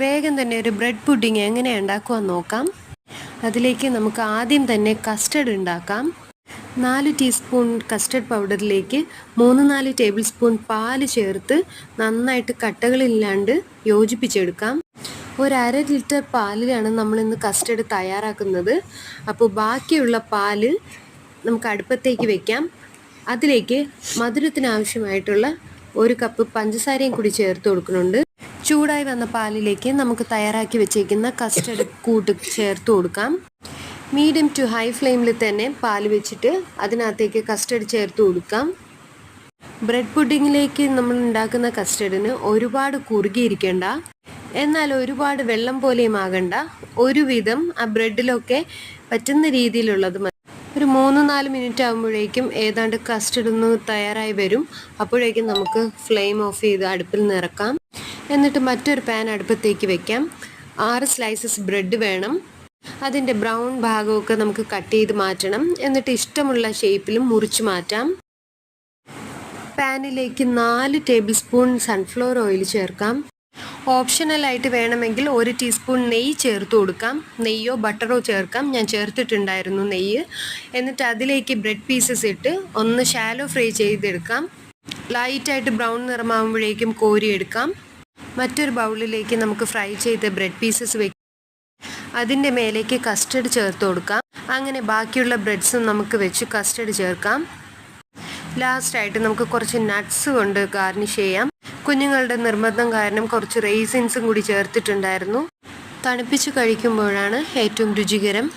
വേഗം തന്നെ ഒരു ബ്രെഡ് പുഡിങ് എങ്ങനെ ഉണ്ടാക്കുമെന്ന് നോക്കാം. അതിലേക്ക് നമുക്ക് ആദ്യം തന്നെ കസ്റ്റഡ് ഉണ്ടാക്കാം. നാല് ടീസ്പൂൺ കസ്റ്റർഡ് പൗഡറിലേക്ക് മൂന്ന് നാല് ടേബിൾ സ്പൂൺ പാൽ ചേർത്ത് നന്നായിട്ട് കട്ടകളില്ലാണ്ട് യോജിപ്പിച്ചെടുക്കാം. ഒരു അര ലിറ്റർ പാലിലാണ് നമ്മളിന്ന് കസ്റ്റർഡ് തയ്യാറാക്കുന്നത്. അപ്പോൾ ബാക്കിയുള്ള പാൽ നമുക്ക് അടുപ്പത്തേക്ക് വെക്കാം. അതിലേക്ക് മധുരത്തിനാവശ്യമായിട്ടുള്ള ഒരു കപ്പ് പഞ്ചസാരയും കൂടി ചേർത്ത് കൊടുക്കുന്നുണ്ട്. ചൂടായി വന്ന പാലിലേക്ക് നമുക്ക് തയ്യാറാക്കി വെച്ചേക്കുന്ന കസ്റ്റർഡ് കൂട്ട് ചേർത്ത് കൊടുക്കാം. മീഡിയം ടു ഹൈ ഫ്ലെയിമിൽ തന്നെ പാൽ വെച്ചിട്ട് അതിനകത്തേക്ക് കസ്റ്റർഡ് ചേർത്ത് കൊടുക്കാം. ബ്രെഡ് പുഡിങ്ങിലേക്ക് നമ്മൾ ഉണ്ടാക്കുന്ന കസ്റ്റർഡിന് ഒരുപാട് കുറുകിയിരിക്കേണ്ട. എന്നാൽ ഒരുപാട് വെള്ളം പോലെയും ആകണ്ട. ഒരുവിധം ആ ബ്രെഡിലൊക്കെ പറ്റുന്ന രീതിയിലുള്ളത് മതി. ഒരു മൂന്ന് നാല് മിനിറ്റ് ആകുമ്പോഴേക്കും ഏതാണ്ട് കസ്റ്റർഡ് ഒന്ന് തയ്യാറായി വരും. അപ്പോഴേക്കും നമുക്ക് ഫ്ലെയിം ഓഫ് ചെയ്ത് അടുപ്പിൽ നിറക്കാം. എന്നിട്ട് മറ്റൊരു പാൻ അടുപ്പത്തേക്ക് വെക്കാം. ആറ് സ്ലൈസസ് ബ്രെഡ് വേണം. അതിന്റെ ബ്രൗൺ ഭാഗമൊക്കെ നമുക്ക് കട്ട് ചെയ്ത് മാറ്റണം. എന്നിട്ട് ഇഷ്ടമുള്ള ഷേപ്പിലും മുറിച്ച് മാറ്റാം. പാനിലേക്ക് നാല് ടേബിൾ സ്പൂൺ സൺഫ്ലവർ ഓയിൽ ചേർക്കാം ഓപ്ഷണലായിട്ട് വേണമെങ്കിൽ ഒരു ടീസ്പൂൺ നെയ്യ് ചേർത്ത് കൊടുക്കാം. നെയ്യോ ബട്ടറോ ചേർക്കാം. ഞാൻ ചേർത്തിട്ടുണ്ടായിരുന്നു നെയ്യ്. എന്നിട്ട് അതിലേക്ക് ബ്രെഡ് പീസസ് ഇട്ട് ഒന്ന് ഷാലോ ഫ്രൈ ചെയ്തെടുക്കാം. ലൈറ്റായിട്ട് ബ്രൗൺ നിറമാകുമ്പോഴേക്കും കോരിയെടുക്കാം മറ്റൊരു ബൗളിലേക്ക് നമുക്ക് ഫ്രൈ ചെയ്ത ബ്രെഡ് പീസസ് വെക്കാം അതിന്റെ മേലേക്ക് കസ്റ്റഡ് ചേർത്ത് കൊടുക്കാം. അങ്ങനെ ബാക്കിയുള്ള ബ്രെഡ്സും നമുക്ക് വെച്ച് കസ്റ്റഡ് ചേർക്കാം. ലാസ്റ്റായിട്ട് നമുക്ക് കുറച്ച് നട്ട്സ് കൊണ്ട് ഗാർണിഷ് ചെയ്യാം. കുഞ്ഞുങ്ങളുടെ നിർബന്ധം കാരണം കുറച്ച് റേസിൻസും കൂടി ചേർത്തിട്ടുണ്ടായിരുന്നു. തണുപ്പിച്ച് കഴിക്കുമ്പോഴാണ് ഏറ്റവും രുചികരം.